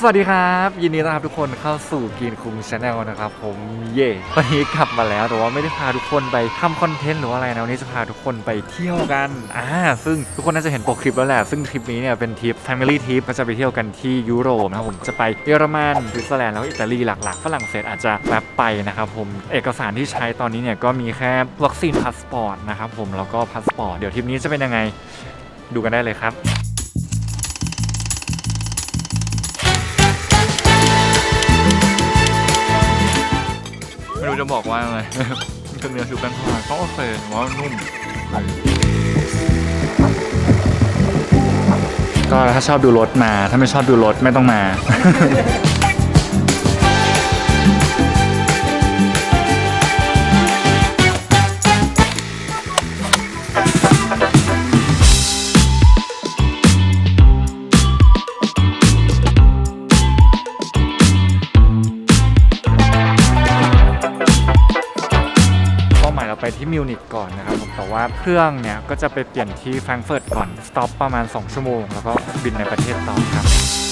สวัสดีครับ ยินดีต้อนรับทุกคนเข้าสู่กินคุงชาแนลนะครับ ผมเย่วันนี้กลับมาแล้วแต่ว่าไม่ได้พาทุกคนไปทำคอนเทนต์หรือว่าอะไรนะวันนี้จะพาทุกคนไปเที่ยวกันอ่าซึ่งทุกคนน่าจะเห็นปกคลิปแล้วแหละซึ่งทริปนี้เนี่ยเป็นทริป Family Trip ก็จะไปเที่ยวกันที่ยุโรปนะครับผมจะไปเยอรมันสวิตเซอร์แลนด์แล้วอิตาลีหลักๆฝรั่งเศสอาจจะแวบไปนะครับผมเอกสารที่ใช้ตอนนี้เนี่ยก็มีแค่วัคซีนพาสปอร์ตนะครับผมแล้วก็พาสปอร์ตเดี๋ยวทริปนี้จะเป็นยังไงดูกันได้เลยครับ รู้จะบอกว่าอะไรเป็นเนื้อชุบกันทอดก็โอเคผมว่านุ่ม ก็ถ้าชอบดูรถมา ถ้าไม่ชอบดูรถไม่ต้องมา มิวนิกก่อนนะครับผมแต่ว่าเครื่องเนี่ยก็จะไปเปลี่ยนที่แฟรงก์เฟิร์ตก่อนสต็อปประมาณ 2 ชั่วโมง แล้วก็บินในประเทศต่อครับ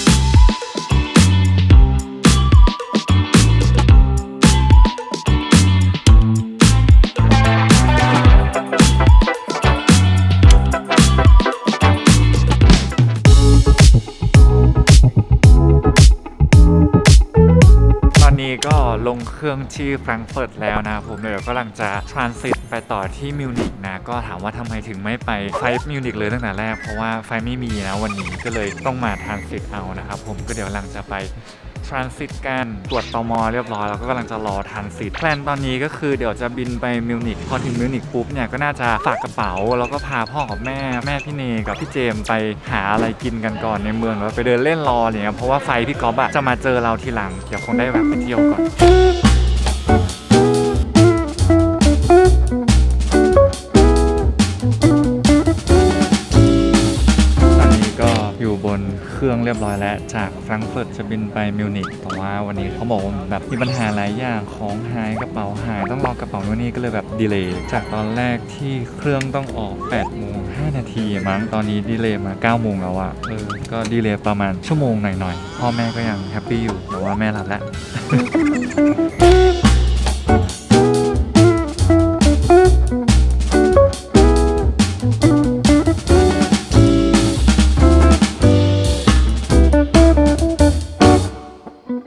ลงเครื่องที่แฟรงก์เฟิร์ตแล้วนะผมเดี๋ยวกำลังจะทรานสิตไปต่อที่มิวนิกนะก็ถามว่าทำไมถึงไม่ไปไฟมิวนิกเลยตั้งแต่แรกเพราะว่าไฟไม่มีนะวันนี้ก็เลยต้องมาทรานสิตเอานะครับผมก็เดี๋ยวกำลังจะไป ทรานสิตกันตรวจตมเรียบร้อยแล้วก็กำลังจะรอทรานสิตแพลนตอนนี้ก็คือเดี๋ยวจะบินไปมิวนิกพอถึงมิวนิกปุ๊บเนี่ยก็น่าจะฝากกระเป๋า แล้วก็พาพ่อกับแม่แม่พี่เนกับพี่เจมไปหาอะไรกินกันก่อนในเมืองแล้วไปเดินเล่นรออะไรเนี่ยเพราะว่าไฟพี่ก๊อฟอะจะมาเจอเราทีหลังเดี๋ยวคงได้แบบไปเที่ยวก่อน และจากแฟรงก์เฟิร์ตจะบินไปมิวนิกแต่ว่าวันนี้เขาบอกว่าแบบมีปัญหาหลายอย่างของหายกระเป๋าหายต้องรอกระเป๋านู่นนี่ก็เลยแบบดีเลย์จากตอนแรกที่เครื่องต้องออก8โมง5นาทีมั้งตอนนี้ดีเลย์มา9โมงแล้วอะเออก็ดีเลย์ประมาณชั่วโมงหน่อยๆพ่อแม่ก็ยังแฮปปี้อยู่แต่ว่าแม่หลับแล้ว ก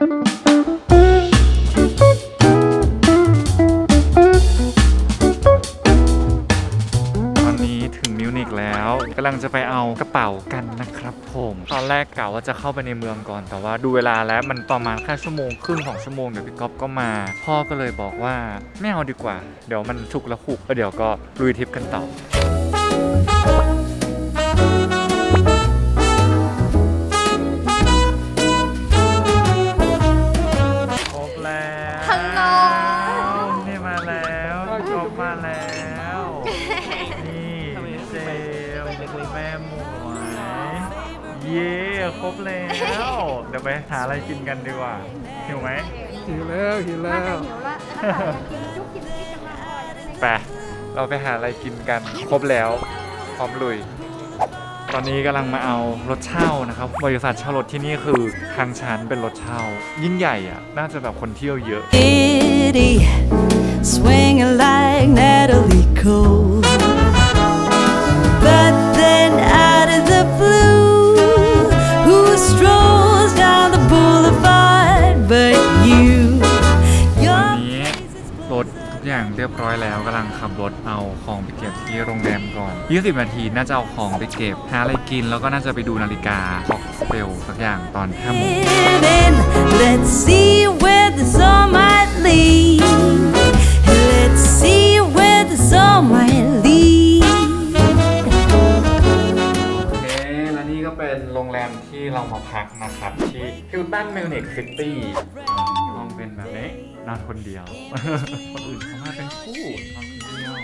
ำลังจะไปเอากระเป๋ากันนะครับผมตอนแรกกะว่าจะเข้าไปในเมืองก่อน แต่ว่าดูเวลาแล้วมันประมาณแค่ชั่วโมงครึ่งของชั่วโมงเดี๋ยวพี่ก๊อฟก็มา พ่อก็เลยบอกว่าไม่เอาดีกว่า เดี๋ยวมันฉุกละหุกแล้วเดี๋ยวก็ลุยทริปกันต่อ เย่ครบแล้ว เดี๋ยวไปหาอะไรกินกันดีกว่าหิวไหมหิวแล้วหิวน่าแล้จะวหิวละแล้วก็กินจุ๊บกินจุ๊บกันมาอร่อยเลยไปเราไปหาอะไรกินกันครบแล้ว พร้อมลุย ตอนนี้กำลังมาเอารถเช่านะครับ บริษัทเช่ารถที่นี่คือทางชั้นเป็นรถเช่า ยิ่งใหญ่อะน่าจะแบบคนเที่ยวเยอะ Kitty, swinging like Natalie Cole. อย่างเรียบร้อยแล้วกำลังขับรถเอาของไปเก็บที่โรงแรมก่อน 20 นาทีน่าจะเอาของไปเก็บ หาอะไรกินแล้วก็น่าจะไปดูนาฬิกาบอกสเปลสักอย่างตอน5โมง living, let's see where the sun might lead. Let's see where the sun might lead. โอเคและนี่ก็เป็นโรงแรมที่เรามาพักนะครับ ที่ Hilton Munich City ห้องเป็นแบบนี้ นอนคนเดียว คนอื่นเขามาเป็นคู่นอนคนเดียว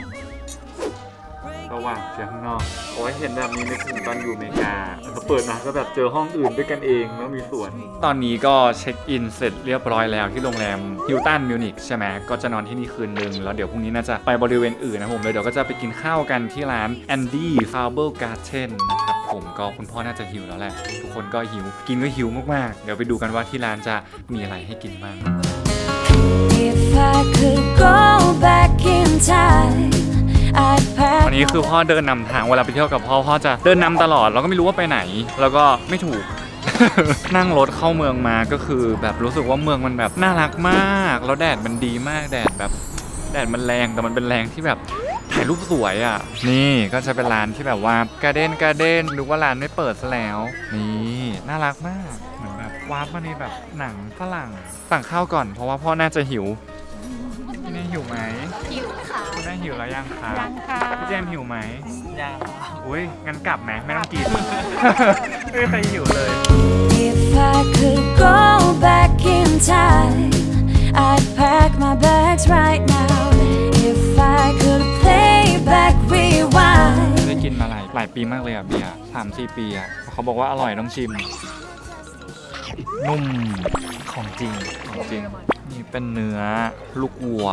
โซสว่างเชียงข้างนอกโอ้ยเห็นแบบนี้นึกถึงตอนอยู่อเมริกาพอเปิดมาก็แบบเจอห้องอื่นด้วยกันเองแล้วมีสวน ตอนนี้ก็เช็คอินเสร็จเรียบร้อยแล้วที่โรงแรมฮิลตันมิวนิกใช่ไหมก็จะนอนที่นี่คืนนึง แล้วเดี๋ยวพรุ่งนี้น่าจะไปบริเวณอื่นนะผมเลยเดี๋ยวก็จะไปกินข้าวกันที่ร้าน Andy f a r b e r Garden นะครับผมก็คุณพ่อน่าจะหิวแล้วแหละ ทุกคนก็หิว กินก็หิวมากๆ เดี๋ยวไปดูกันว่าที่ร้านจะมีอะไรให้กินบ้าง If I could go back in time, I'd pack วันนี้คือพ่อเดินนำทางเวลาไปเที่ยวกับพ่อพ่อจะเดินนำตลอดเราก็ไม่รู้ว่าไปไหน แล้วก็ไม่ถูก นั่งรถเข้าเมืองมาก็คือ แบบรู้สึกว่าเมืองมันแบบน่ารักมาก แล้วแดดมันดีมากแดดแบบ แดดมันแรงแต่มันเป็นแรงที่แบบถ่ายรูปสวยอะ นี่ก็จะเป็นร้านที่แบบว่าการเด้นการเด้นหรือว่าร้านไม่เปิดซะแล้ว นี่น่ารักมาก วาร์ปมาในแบบหนังฝรั่งสั่งข้าวก่อน เพราะว่าพ่อน่าจะหิวพี่เน่หิวไหมหิวค่ะคุณแม่หิวแล้วยังคะยังค่ะพี่เจมส์หิวไหมยัง อุ้ยงั้นกลับไหมไม่ต้องกิน ไม่มีใครหิวเลย If I could go back in time, I'd pack my bags right now. If I could play back, rewind. ไม่ได้กินมาหลายหลายปีมากเลยอะเบียร์สามสี่ปีอะเขาบอกว่าอร่อยต้องชิม นุ่มของจริงของจริง นี่เป็นเนื้อลูกวัว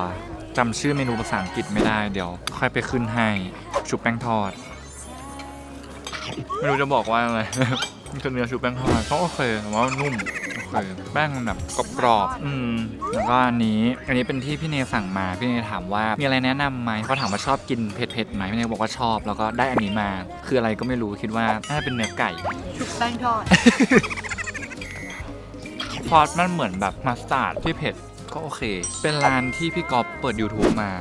จำชื่อเมนูภาษาอังกฤษไม่ได้เดี๋ยว ค่อยไปขึ้นให้ ชุบแป้งทอด ไม่รู้จะบอกว่าอะไร มันคือเนื้อชุบแป้งทอดก็โอเคแต่ว่านุ่มโอเคแป้งมันแบบกรอบๆอืมแล้วก็อันนี้ อันนี้เป็นที่พี่เนยสั่งมาพี่เนยถามว่ามีอะไรแนะนำไหมเขาถามว่าชอบกินเผ็ดๆไหมพี่เนยบอกว่าชอบแล้วก็ได้อันนี้มา คืออะไรก็ไม่รู้คิดว่าน่าจะเป็นเนื้อไก่ ชุบแป้งทอด ซอสมันเหมือนแบบมัสตาร์ดที่เผ็ดก็โอเค เป็นร้านที่พี่ก๊อฟเปิด YouTube มา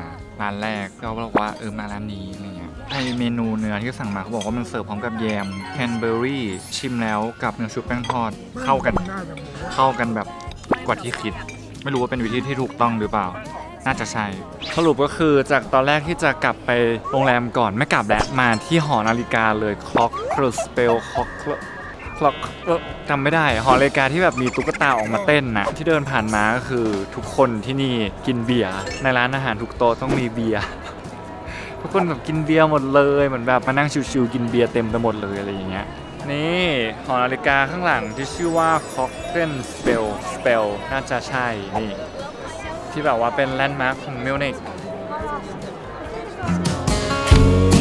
ร้านแรกเราบอกว่าเออมาร้านนี้อะไรเงี้ยไอเมนูเนื้อที่สั่งมาเขาบอกว่ามันเสิร์ฟพร้อมกับแยมแคนเบอรี่ชิมแล้วกับเนื้อชุบแป้งทอดเข้ากัน เข้ากันแบบกว่าที่คิด ไม่รู้ว่าเป็นวิธีที่ถูกต้องหรือเปล่า น่าจะใช่สรุปก็คือจากตอนแรกที่จะกลับไปโรงแรมก่อนไม่กลับแล้วมาที่หอนาฬิกาเลยคล็อกครสเปลคล็อก คล็อกจำไม่ได้ หอนาฬิกาที่แบบมีตุ๊กตาออกมาเต้นนะที่เดินผ่านมาก็คือทุกคนที่นี่กินเบียร์ในร้านอาหารทุกโต๊ะต้องมีเบียร์ทุกคนแบบกินเบียร์หมดเลยเหมือนแบบมานั่งชิวๆกินเบียร์เต็มไปหมดเลยอะไรอย่างเงี้ยนี่หอนาฬิกาข้างหลังที่ชื่อว่า Cochrane Spell Spell น่าจะใช่นี่ที่แบบว่าเป็นแลนด์มาร์คของมิวนิก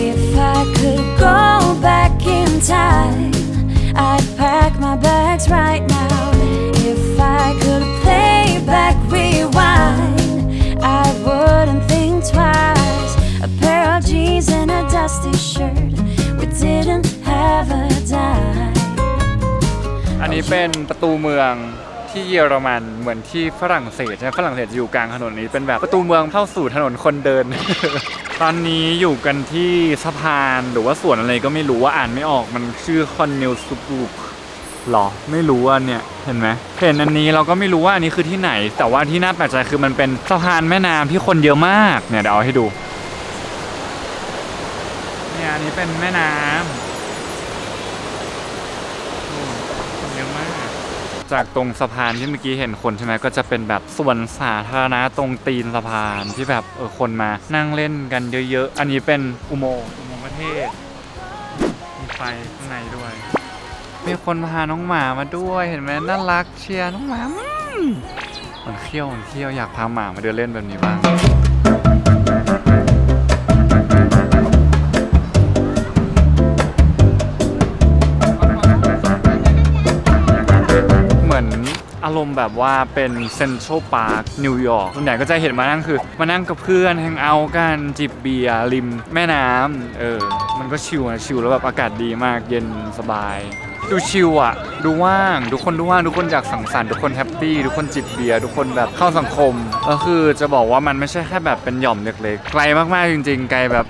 If I could go back in time, I'd pack my bags right now. If I could play back, rewind, I wouldn't think twice. A pair of jeans and a dusty shirt. We didn't have a dime. อันนี้เป็นประตูเมือง ที่เยอรมันเหมือนที่ฝรั่งเศสใช่ไหมฝรั่งเศสจะอยู่กลางถนนนี้เป็นแบบประตูเมืองเข้าสู่ถนนคนเดิน ตอนนี้อยู่กันที่สะพานหรือว่าสวนอะไรก็ไม่รู้ว่าอ่านไม่ออกมันชื่อคอนเนลซูบูกหรอไม่รู้อะเนี่ยเห็นไหมเห็นอันนี้เราก็ไม่รู้ว่าอันนี้คือที่ไหน แต่ว่าที่น่าแปลกใจคือมันเป็นสะพานแม่น้ำที่คนเยอะมากเนี่ยเดี๋ยวเอาให้ดูเนี่ยอันนี้เป็นแม่น้ำ คนเยอะมาก จากตรงสะพานที่เมื่อกี้เห็นคนใช่ไหมก็จะเป็นแบบสวนสาธารณะตรงตีนสะพานที่แบบเออคนมานั่งเล่นกันเยอะ ๆ อันนี้เป็นอุโมงค์อุโมงค์ประเทศ มีไฟข้างในด้วย มีคนพาน้องหมามาด้วยเห็นไหมน่ารักเชียร์น้องหมาอืมมันเขี้ยวมันเขี้ยวอยากพาหมามาเดินเล่นแบบนี้บ้าง อารมณ์แบบว่าเป็นเซ็นทรัลพาร์คนิวยอร์กส่วนใหญ่ก็จะเห็นมานั่งคือ มานั่งกับเพื่อนแฮงเอาท์กันจิบเบียร์ริม แม่น้ำเออ มันก็ชิลนะชิลแล้วแบบอากาศดีมากเย็นสบาย ดูชิลอะดูว่างทุกคนดูว่างทุกคนอยากสังสรรค์ทุกคนแฮปปี้ทุกคนจิบเบียร์ทุกคนแบบเข้าสังคมก็คือจะบอกว่ามันไม่ใช่แค่แบบเป็นหย่อมเล็กๆไกลมากๆจริง ๆ ไกลแบบ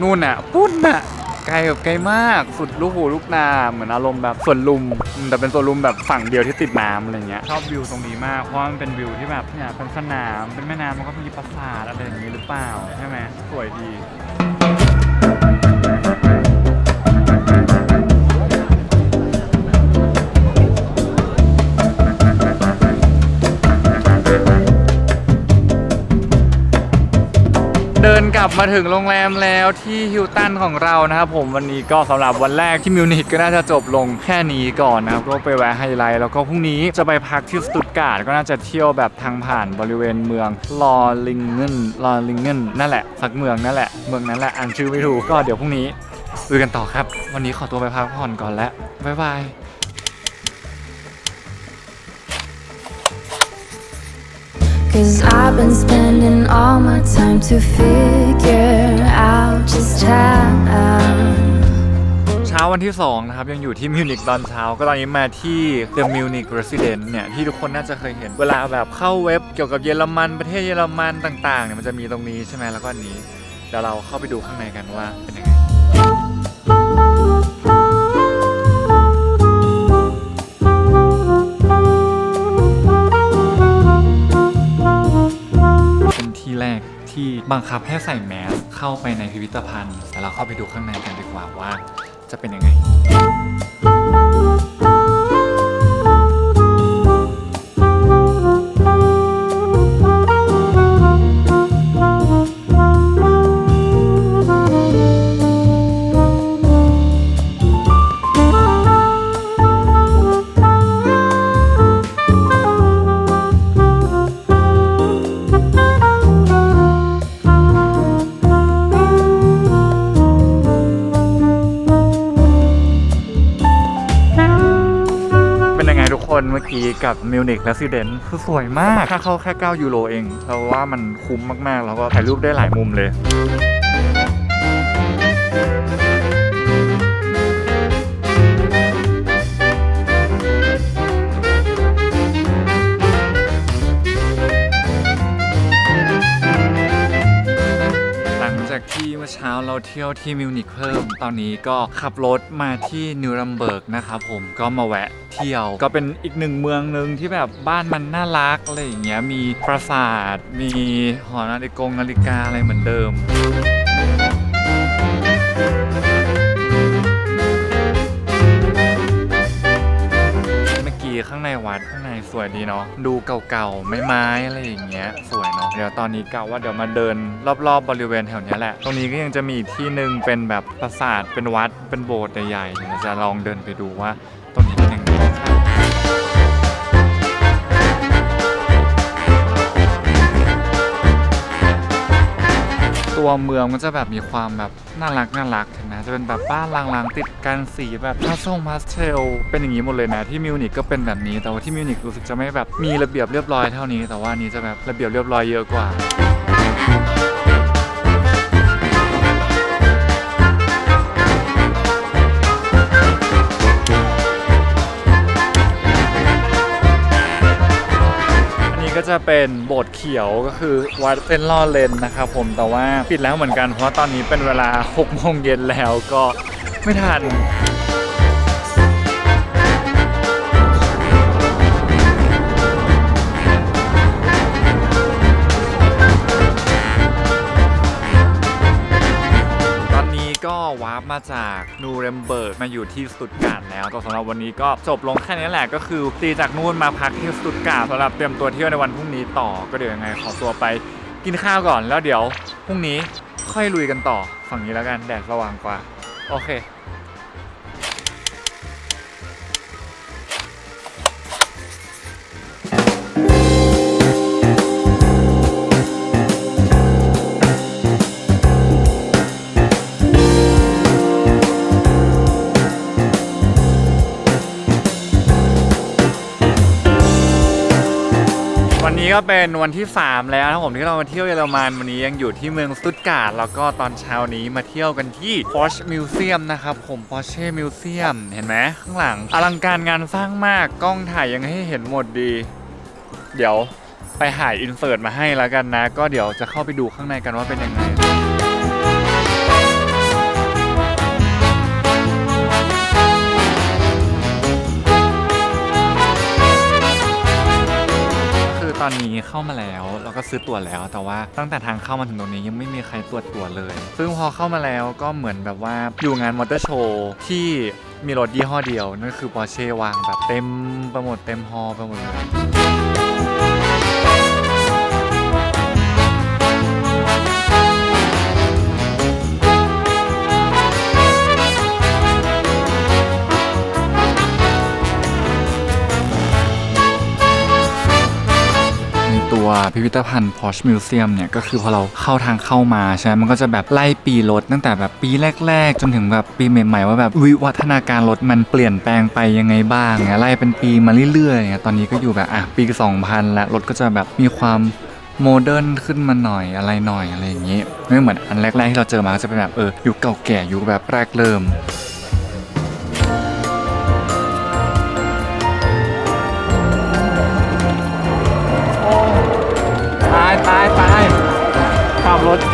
นู่นอะปุ้นอะ ไกลแบบไกลมากสุดลูกหูลูกนาเหมือนอารมณ์แบบสวนลุมแต่เป็นสวนลุมแบบฝั่งเดียวที่ติดน้ำอะไรเงี้ยชอบวิวตรงนี้มากเพราะมันเป็นวิวที่แบบเนี่ยเป็นสนามเป็นแม่น้ำมันก็มีปราสาทอะไรอย่างนี้หรือเปล่าใช่ไหมสวยดี เดินกลับมาถึงโรงแรมแล้วที่ฮิลตันของเรานะครับผมวันนี้ก็สำหรับวันแรกที่มิวนิกก็น่าจะจบลงแค่นี้ก่อนนะครับก็ไปแวะไฮไลท์แล้วก็พรุ่งนี้จะไปพักที่สตุตการ์ดก็น่าจะเที่ยวแบบทางผ่านบริเวณเมืองลอลิงเกนลอลิงเกนนั่นแหละสักเมืองนั่นแหละเมืองนั้นแหละอ่านชื่อไม่ถูกก็เดี๋ยวพรุ่งนี้ลุยกันต่อครับ วันนี้ขอตัวไปพักผ่อนก่อนแล้วบ๊ายบาย Cause I've been spending all my time to figure out just how. เช้าวันที่ 2 นะครับ ยังอยู่ที่มิวนิกตอนเช้า ก็ตอนนี้มาที่ The Munich Residence เนี่ย ที่ทุกคนน่าจะเคยเห็น เวลาแบบเข้าเว็บเกี่ยวกับเยอรมัน ประเทศเยอรมันต่างๆเนี่ยมันจะมีตรงนี้ใช่ไหมแล้วก็อันนี้ เดี๋ยวเราเข้าไปดูข้างในกันว่าเป็นยังไง ที่บังคับให้ใส่แมสเข้าไปในพิพิธภัณฑ์ แต่เราเข้าไปดูข้างในกันดีกว่าว่าจะเป็นยังไง มื่อกี้กับมิวนิกและซิเดนคือสวยมาก ค่าเข้าแค่ 9 ยูโรเอง เราว่ามันคุ้มมากๆ แล้วก็ถ่ายรูปได้หลายมุมเลย เที่ยวที่มิวนิกเพิ่ม ตอนนี้ก็ขับรถมาที่นิวรัมเบิร์กนะครับผมก็มาแวะเที่ยว ก็เป็นอีกหนึ่งเมืองหนึ่งที่แบบบ้านมันน่ารักอะไรอย่างเงี้ยมีปราสาท มีหอนาฬิกงนาฬิกาอะไรเหมือนเดิม ข้างในวัดข้างในสวยดีเนาะดูเก่าๆไม้ๆอะไรอย่างเงี้ยสวยเนาะเดี๋ยวตอนนี้กะว่าเดี๋ยวมาเดินรอบๆบริเวณแถวนี้แหละ ตรงนี้ก็ยังจะมีอีกที่หนึ่งเป็นแบบปราสาทเป็นวัดเป็นโบสถ์ใหญ่ๆเดี๋ยวจะลองเดินไปดูว่า ตัวเมืองมันจะแบบมีความแบบน่ารักน่ารักเห็นไหมจะเป็นแบบบ้านลางๆติดกันสีแบบพาสงพาสเทลเป็นอย่างนี้หมดเลยนะที่มิวนิกก็เป็นแบบนี้แต่ว่าที่มิวนิกรู้สึกจะไม่แบบมีระเบียบเรียบร้อยเท่านี้ แต่ว่านี้จะแบบระเบียบเรียบร้อยเยอะกว่า จะเป็นโบสถ์เขียวก็คือวัดเป็นล่อเลนนะครับผมแต่ว่าปิดแล้วเหมือนกันเพราะตอนนี้เป็นเวลา6โมงเย็นแล้วก็ไม่ทัน ก็วาร์ปมาจากนูเรมเบิร์กมาอยู่ที่สตุตการ์ดแล้วก็สำหรับวันนี้ก็จบลงแค่นี้แหละก็คือตีจากนู่นมาพักที่สตุตการ์ดสำหรับเตรียมตัวเที่ยวในวันพรุ่งนี้ต่อก็เดี๋ยวยังไงขอตัวไปกินข้าวก่อนแล้วเดี๋ยวพรุ่งนี้ค่อยลุยกันต่อฝั่งนี้แล้วกันแดดสว่างกว่า โอเค นี้ก็เป็นวันที่ 3 แล้วนะครับผมที่เรามาเที่ยวเยอรมันวันนี้ยังอยู่ที่เมืองสตุตการ์ดแล้วก็ตอนเช้านี้มาเที่ยวกันที่ Porsche Museum นะครับผม Porsche Museum เห็นไหมข้างหลัง อลังการงานสร้างมากกล้องถ่ายยังให้เห็นหมดดี เดี๋ยวไปหายอินเสิร์ตมาให้แล้วกันนะ ก็เดี๋ยวจะเข้าไปดูข้างในกันว่าเป็นยังไง อนนี้เข้ามาแล้วเราก็ซื้อตั๋วแล้ว แต่ว่าตั้งแต่ทางเข้ามาถึงตรงนี้ยังไม่มีใครตรวจตั๋วเลย ซึ่งพอเข้ามาแล้วก็เหมือนแบบว่าอยู่งานมอเตอร์โชว์ที่มีรถยี่ห้อเดียวนั่นคือปอร์เช่วางแบบเต็มไปหมดเต็มฮอลล์ไปหมดเลย ตัวพิพิธภัณฑ์ Porsche Museum เนี่ย ก็คือพอเราเข้าทางเข้ามาใช่ไหมมันก็จะแบบไล่ปีรถตั้งแต่แบบปีแรก ๆ จนถึงแบบปีใหม่ๆ ว่าแบบวิวัฒนาการรถมันเปลี่ยนแปลงไปยังไงบ้างเนี่ยไล่เป็นปีมาเรื่อยๆเนี่ยตอนนี้ก็อยู่แบบอะปี 2000 แล้วรถก็จะแบบมีความโมเดิร์นขึ้นมาหน่อยอะไรหน่อยอะไรอย่างนี้ไม่เหมือนอันแรกๆที่เราเจอมาก็จะเป็นแบบเออยุคเก่าแก่ยุคแบบแรกเริ่ม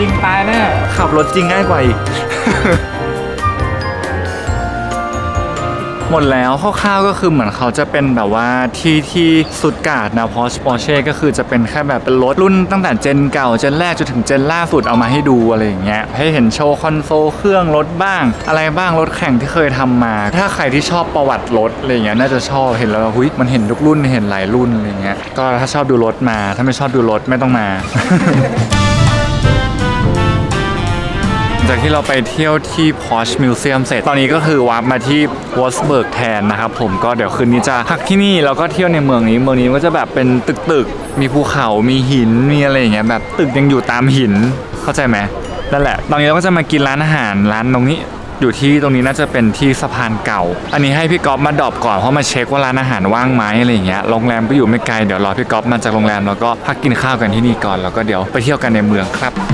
ริงตายแน่ขับรถจริงง่ายกว่าอีก หมดแล้วคร่าวๆก็คือเหมือนเขาจะเป็นแบบว่าที่ที่สุดกาดนะพอสปอร์เช่ก็คือจะเป็นแค่แบบเป็นรถรุ่นตั้งแต่เจนเก่าเจนแรกจนถึงเจนล่าสุดเอามาให้ดูอะไรอย่างเงี้ยให้เห็นโชว์คอนโซลเครื่องรถบ้าง อะไรบ้างรถแข่งที่เคยทำมา ถ้าใครที่ชอบประวัติรถอะไรอย่างเงี้ยน่าจะชอบเห็นแล้วหุ้ยมันเห็นทุกรุ่นเห็นหลายรุ่นอะไรอย่างเงี้ยก็ถ้าชอบดูรถมา ถ้าไม่ชอบดูรถไม่ต้องมา จากที่เราไปเที่ยวที่ Porsche Museum เสร็จ ตอนนี้ก็คือวาร์ปมาที่ w o r z b u r g แทนนะครับผมก็เดี๋ยวคืนนี้จะพักที่นี่แล้วก็เที่ยวในเมืองนี้ เมืองนี้ก็จะแบบเป็นตึกตึกๆ มีภูเขามีหินมีอะไรอย่างเงี้ยแบบตึกยังอยู่ตามหินเข้าใจไหมนั่นแหละ ตอนนี้เราก็จะมากินร้านอาหารร้านตรงนี้อยู่ที่ตรงนี้น่าจะเป็นที่สะพานเก่า อันนี้ให้พี่ก๊อฟมาดรอปก่อนเพราะมาเช็คว่าร้านอาหารว่างไหมอะไรอย่างเงี้ย โรงแรมก็อยู่ไม่ไกล เดี๋ยวรอพี่ก๊อฟมาจากโรงแรมแล้วก็พักกินข้าวกันที่นี่ก่อน แล้วก็เดี๋ยวไปเที่ยวกันในเมืองครับ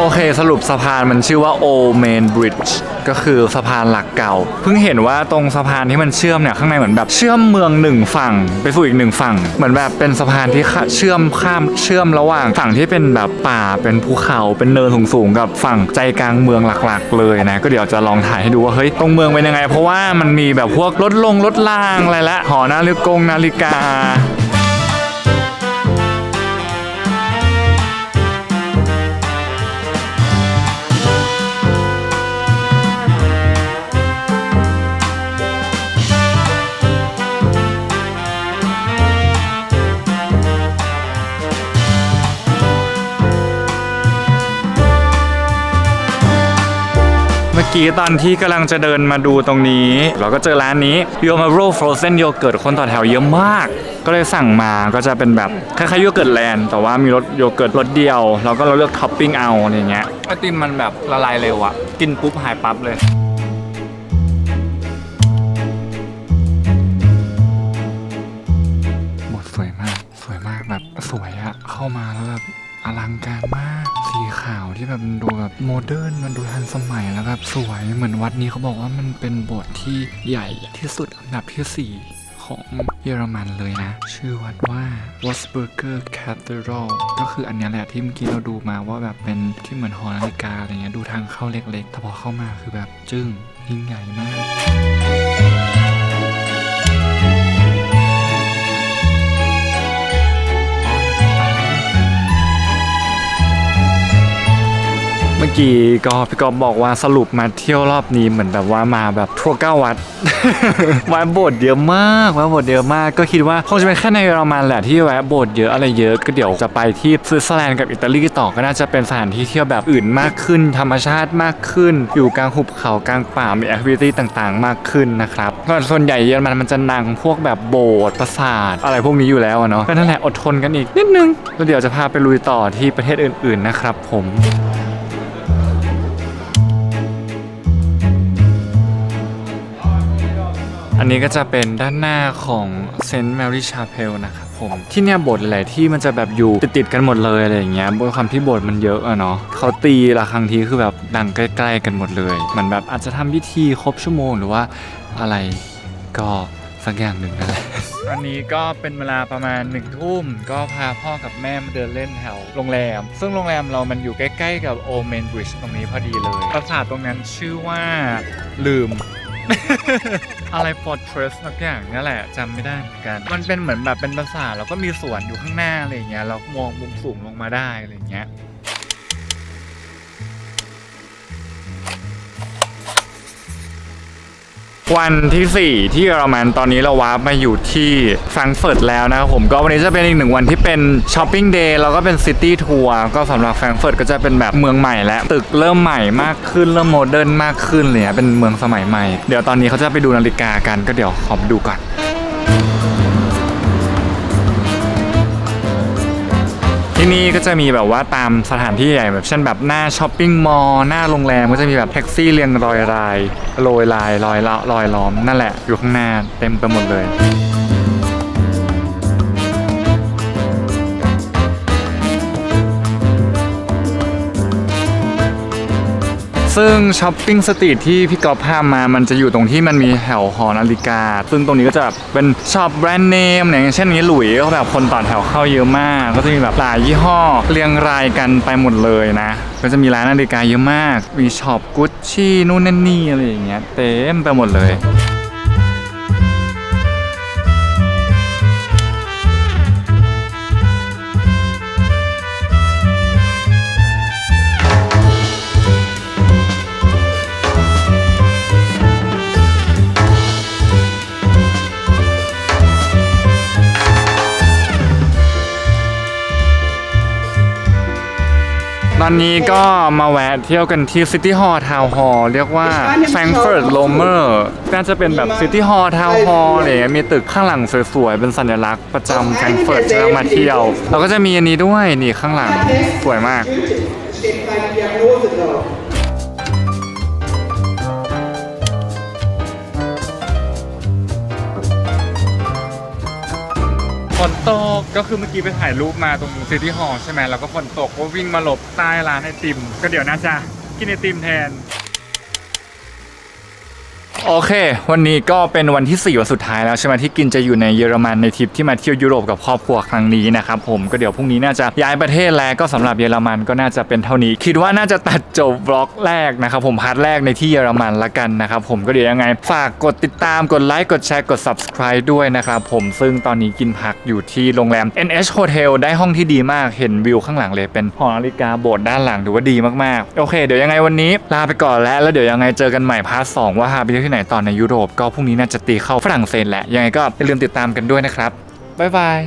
โอเคสรุปสะพานมันชื่อว่า Old Main Bridge ก็คือสะพานหลักเก่า เพิ่งเห็นว่าตรงสะพานที่มันเชื่อมเนี่ยข้างในเหมือนแบบเชื่อมเมืองหนึ่งฝั่ง ไปสู่อีกหนึ่งฝั่ง เหมือนแบบเป็นสะพานที่เชื่อมข้ามเชื่อมระหว่างฝั่งที่เป็นแบบป่าเป็นภูเขาเป็นเนินสูงๆกับฝั่งใจกลางเมืองหลักๆ เลยนะก็เดี๋ยวจะลองถ่ายให้ดูว่าเฮ้ยตรงเมืองเป็นยังไง เพราะว่ามันมีแบบพวกรถลงรถรางอะไรละหอนาฬิกงนาฬิกา อกี้ตอนที่กำลังจะเดินมาดูตรงนี้ เราก็เจอร้านนี้ y o m a r o Frozen Yogurt คนต่อแถวเยอะมาก ก็เลยสั่งมาก็จะเป็นแบบคล้ายๆโยเกิร์ตแลนด์แต่ว่ามีรสโยเกิร์ตรสเดียว เราก็เราเลือกท็อปปิ้งเอาอะไรเงี้ยไอติมมันแบบละลายเร็วอะกินปุ๊บหายปั๊บเลยบทสวยมากสวยมากแบบสวยอะเข้ามาแล้วแบบอลังการมาก ที่แบบมันดูแบบโมเดิร์นมันดูทันสมัยแล้วแบบสวยเหมือนวัดนี้เขาบอกว่ามันเป็นโบสถ์ที่ใหญ่ที่สุดอันดับที่ 4ของเยอรมันเลยนะ ชื่อวัดว่า w o s b u r g e r Cathedral ก็คืออันนี้แหละที่เมื่อกี้เราดูมาว่าแบบเป็นที่เหมือนหอนาฬิกาอะไรเงี้ยดูทางเข้าเล็กๆ แต่พอเข้ามาคือแบบจึ้งยิ่งใหญ่มาก กี้ก็พี่กอฟบอกว่าสรุปมาเที่ยวรอบนี้เหมือนแบบว่ามาแบบทั่วเก้าวัด แวะโบสถ์เยอะมากแวะโบสถ์เยอะมากก็คิดว่าคงจะเป็นแค่ในเยอรมันแหละที่แวะโบสถ์เยอะอะไรเยอะก็เดี๋ยวจะไปที่สวิตเซอร์แลนด์กับอิตาลีต่อก็น่าจะเป็นสถานที่เที่ยวแบบอื่นมากขึ้น ธรรมชาติมากขึ้น อยู่กลางหุบเขากลางป่ามีแอคทิวิตี้ต่างๆ มากขึ้นนะครับก็ส่วนใหญ่เยอรมันมันจะนังพวกแบบโบสถ์ปราสาทอะไรพวกนี้อยู่แล้วเนาะก็นั่นแหละอดทนกันอีกนิดนึงแล้วเดี๋ยวจะพาไปลุยต่อที่ประเทศอื่น ๆนะครับผม อันนี้ก็จะเป็นด้านหน้าของเซนต์แมรี่ชาเพลนะครับผม ที่เนี่ยโบสถ์หลายที่มันจะแบบอยู่ติดๆกันหมดเลยอะไรอย่างเงี้ยด้วยความที่โบสถ์มันเยอะอะเนาะเขาตีละครั้งทีคือแบบดังใกล้ๆกันหมดเลยเหมันแบบอาจจะทำพิธีครบชั่วโมงหรือว่าอะไรก็สักอย่างหนึ่งนั่นแหละอันนี้ก็เป็นเวลาประมาณหนึ่งทุ่ม ก็พาพ่อกับแม่มาเดินเล่นแถวโรงแรม ซึ่งโรงแรมเรามันอยู่ใกล้ ๆ กับโอเมนบริดจ์ตรงนี้พอดีเลย ปราสาทตรงนั้นชื่อว่าลืม อะไรฟอร์เทรสักอย่างนี่แหละจำไม่ได้เหมือนกัน มันเป็นเหมือนแบบเป็นปราสาทแล้วก็มีสวนอยู่ข้างหน้าอะไรอย่างเงี้ยเรามองมุมสูงลงมาได้อะไรอย่างเงี้ย วันที่ 4 ที่เยอรมันตอนนี้เราวาร์ปมาอยู่ที่แฟรงก์เฟิร์ตแล้วนะครับผมก็วันนี้จะเป็นอีกหนึ่งวันที่เป็นช้อปปิ้งเดย์แล้วก็เป็นซิตี้ทัวร์ก็สำหรับแฟรงก์เฟิร์ตก็จะเป็นแบบเมืองใหม่และตึกเริ่มใหม่มากขึ้นเริ่มโมเดิร์นมากขึ้นเลยเป็นเมืองสมัยใหม่ เดี๋ยวตอนนี้เขาจะไปดูนาฬิกากันก็เดี๋ยวขอดูก่อน ที่นี่ก็จะมีแบบว่าตามสถานที่ใหญ่แบบเช่นแบบหน้าช้อปปิ้งมอลล์หน้าโรงแรมก็จะมีแบบแท็กซี่เรียงรอยรายโรยลายรอยละรอยล้อมนั่นแหละอยู่ข้างหน้าเต็มไปหมดเลย ซึ่งช้อปปิ้งสตรีทที่พี่กอล์ฟพามา มันจะอยู่ตรงที่มันมีแถวหอนาฬิกา ซึ่งตรงนี้ก็จะแบบเป็นช็อปแบรนด์เนมอย่างเช่นนี้หลุยก็แบบคนต่อแถวเข้าเยอะมาก ก็จะมีแบบหลายยี่ห้อเรียงรายกันไปหมดเลยนะ ก็จะมีร้านนาฬิกาเยอะมาก มีช็อปกุชชี่นู่นนั่นนี่อะไรอย่างเงี้ยเต็มไปหมดเลย ตอนนี้ก็มาแวะเที่ยวกันที่ซิตี้ฮอล์ทาวน์ฮอล์เรียกว่าแฟรงเฟิร์ตโลเมอร์น่าจะเป็นแบบซิตี้ฮอล์ทาวน์ฮอล์อะไรอย่างเงี้ยมีตึกข้างหลังสวยๆ เป็นสัญลักษณ์ประจำแฟรงเฟิร์ตที่เรามาเที่ยวเราก็จะมีอันนี้ด้วยนี่ข้างหลังสวยมาก ฝนตกก็คือเมื่อกี้ไปถ่ายรูปมาตรงซิตี้ฮอลล์ใช่ไหมแล้วก็ฝนตกก็วิ่งมาหลบใต้ร้านไอติม ก็เดี๋ยวน่าจะกินไอติมแทน โอเค วันนี้ก็เป็นวันที่ 4 วันสุดท้ายแล้วใช่ไหมที่กินจะอยู่ในเยอรมันในทริปที่มาเที่ยวยุโรปกับครอบครัวครั้งนี้นะครับผมก็เดี๋ยวพรุ่งนี้น่าจะย้ายประเทศแล้วก็สำหรับเยอรมันก็น่าจะเป็นเท่านี้ คิดว่าน่าจะตัดจบบล็อกแรกนะครับผมพาร์ทแรกในที่เยอรมันละกันนะครับผมก็เดี๋ยวยังไงฝากกดติดตามกดไลค์กดแชร์กด subscribe ด้วยนะครับผมซึ่งตอนนี้กินพักอยู่ที่โรงแรม NH Hotel ได้ห้องที่ดีมากเห็นวิวข้างหลังเลยเป็นหอนาฬิกาโบสถ์ด้านหลังถือว่าดีมากๆโอเค เดี๋ยวยังไงวันนี้ลาไปก่อนแล้วแล้วเดี๋ยวยังไงเจอกันใหม่พาร์ทสว่าพาไปเที่ยวที่ไหนตอนในยุโรป ก็พรุ่งนี้น่าจะตีเข้าฝรั่งเศสแหละยังไงก็อย่าลืมติดตามกันด้วยนะครับบ๊ายบาย